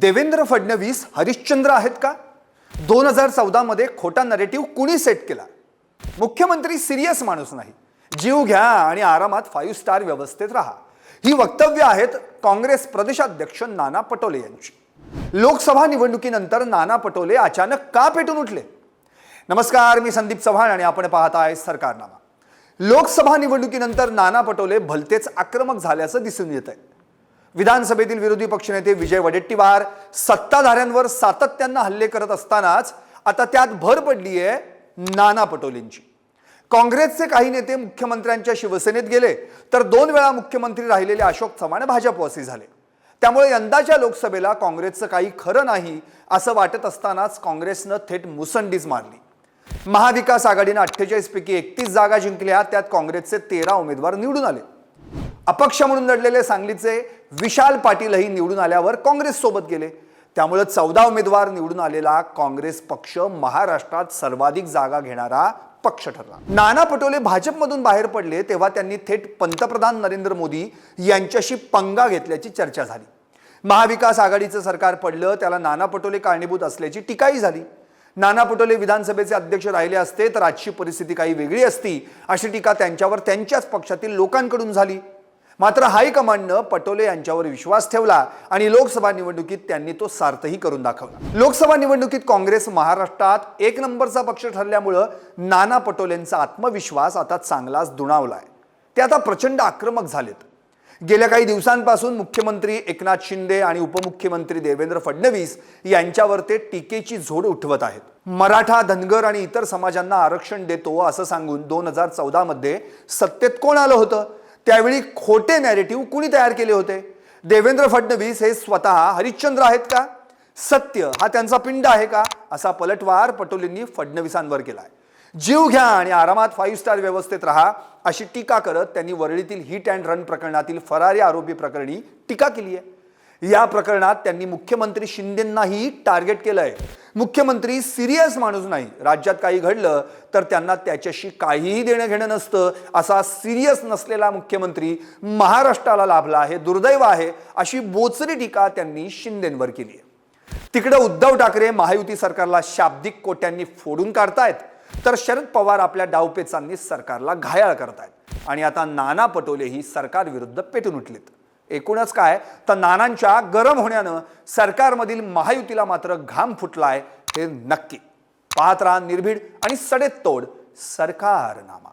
देवेंद्र फडणवीस हरिश्चंद्र आहेत का? दोन हजार चौदामध्ये खोटा नरेटिव्ह कुणी सेट केला? मुख्यमंत्री सिरियस माणूस नाही. जीव घ्या आणि आरामात फाईव्ह स्टार व्यवस्थेत राहा. ही वक्तव्य आहेत काँग्रेस प्रदेशाध्यक्ष नाना पटोले यांची. लोकसभा निवडणुकीनंतर नाना पटोले अचानक का पेटून उठले? नमस्कार मी संदीप चव्हाण आणि आपण पाहत आहे सरकारनामा. लोकसभा निवडणुकीनंतर नाना पटोले भलतेच आक्रमक झाल्याचं दिसून येत आहे विधानसभेतील विरोधी पक्षनेते विजय वडेट्टीवार सत्ताधाऱ्यांवर सातत्यानं हल्ले करत असतानाच आता त्यात भर पडली आहे नाना पटोलेंची. काँग्रेसचे काही नेते मुख्यमंत्र्यांच्या शिवसेनेत गेले तर दोन वेळा मुख्यमंत्री राहिलेले अशोक चव्हाण भाजपवासी झाले. त्यामुळे यंदाच्या लोकसभेला काँग्रेसचं काही खरं नाही असं वाटत असतानाच काँग्रेसनं थेट मुसंडीच मारली. महाविकास आघाडीनं अठ्ठेचाळीस पैकी एकतीस जागा जिंकल्या त्यात काँग्रेसचे तेरा उमेदवार निवडून आले. अपक्ष म्हणून लढलेले सांगलीचे विशाल पाटीलही निवडून आल्यावर काँग्रेससोबत गेले. त्यामुळे चौदा उमेदवार निवडून आलेला काँग्रेस पक्ष महाराष्ट्रात सर्वाधिक जागा घेणारा पक्ष ठरला. नाना पटोले भाजपमधून बाहेर पडले तेव्हा त्यांनी थेट पंतप्रधान नरेंद्र मोदी यांच्याशी पंगा घेतल्याची चर्चा झाली. महाविकास आघाडीचं सरकार पडलं त्याला नाना पटोले कारणीभूत असल्याची टीकाही झाली. नाना पटोले विधानसभेचे अध्यक्ष राहिले असते तर आजची परिस्थिती काही वेगळी असती अशी टीका त्यांच्यावर त्यांच्याच पक्षातील लोकांकडून झाली. मात्र हायकमांडनं पटोले यांच्यावर विश्वास ठेवला आणि लोकसभा निवडणुकीत त्यांनी तो सार्थही करून दाखवला. लोकसभा निवडणुकीत काँग्रेस महाराष्ट्रात एक नंबरचा पक्ष ठरल्यामुळं नाना पटोलेंचा आत्मविश्वास आता चांगलाच दुणावलाय. ते आता प्रचंड आक्रमक झालेत. गेल्या काही दिवसांपासून मुख्यमंत्री एकनाथ शिंदे आणि उपमुख्यमंत्री देवेंद्र फडणवीस यांच्यावर ते टीकेची झोड उठवत आहेत. मराठा धनगर आणि इतर समाजांना आरक्षण देतो असं सांगून दोन हजार चौदामध्ये सत्तेत कोण आलं होतं? त्यावेळी खोटे नॅरेटिव्ह कुणी तयार केले होते? देवेंद्र फडणवीस हे स्वतः हरिश्चंद्र आहेत का? सत्य हा त्यांचा पिंड आहे का? असा पलटवार पटोलेंनी फडणवीसांवर केलाय. जीव घ्या आणि आरामात फाईव्ह स्टार व्यवस्थेत राहा अशी टीका करत त्यांनी वरळीतील हिट अँड रन प्रकरणातील फरारी आरोपी प्रकरणी टीका केली आहे या प्रकरणात त्यांनी मुख्यमंत्री शिंदेंनाही टार्गेट केलंय. मुख्यमंत्री सिरियस माणूस नाही. राज्यात काही घडलं तर त्यांना त्याच्याशी काहीही देणं घेणं नसतं. असा सिरियस नसलेला मुख्यमंत्री महाराष्ट्राला लाभला आहे दुर्दैव आहे अशी बोचरी टीका त्यांनी शिंदेंवर केली आहे. तिकडे उद्धव ठाकरे महायुती सरकारला शाब्दिक कोट्यांनी फोडून काढतायत तर शरद पवार आपल्या डावपेचांनी सरकारला घायाळ करतायत. आणि आता नाना पटोले ही पेटून उठलेत. एकूणच काय? तर नानांच्या गरम होण्यानं सरकारमधील महायुतीला मात्र घाम फुटलाय हे नक्की. पाहत राहा निर्भीड आणि सडेत तोड सरकारनामा.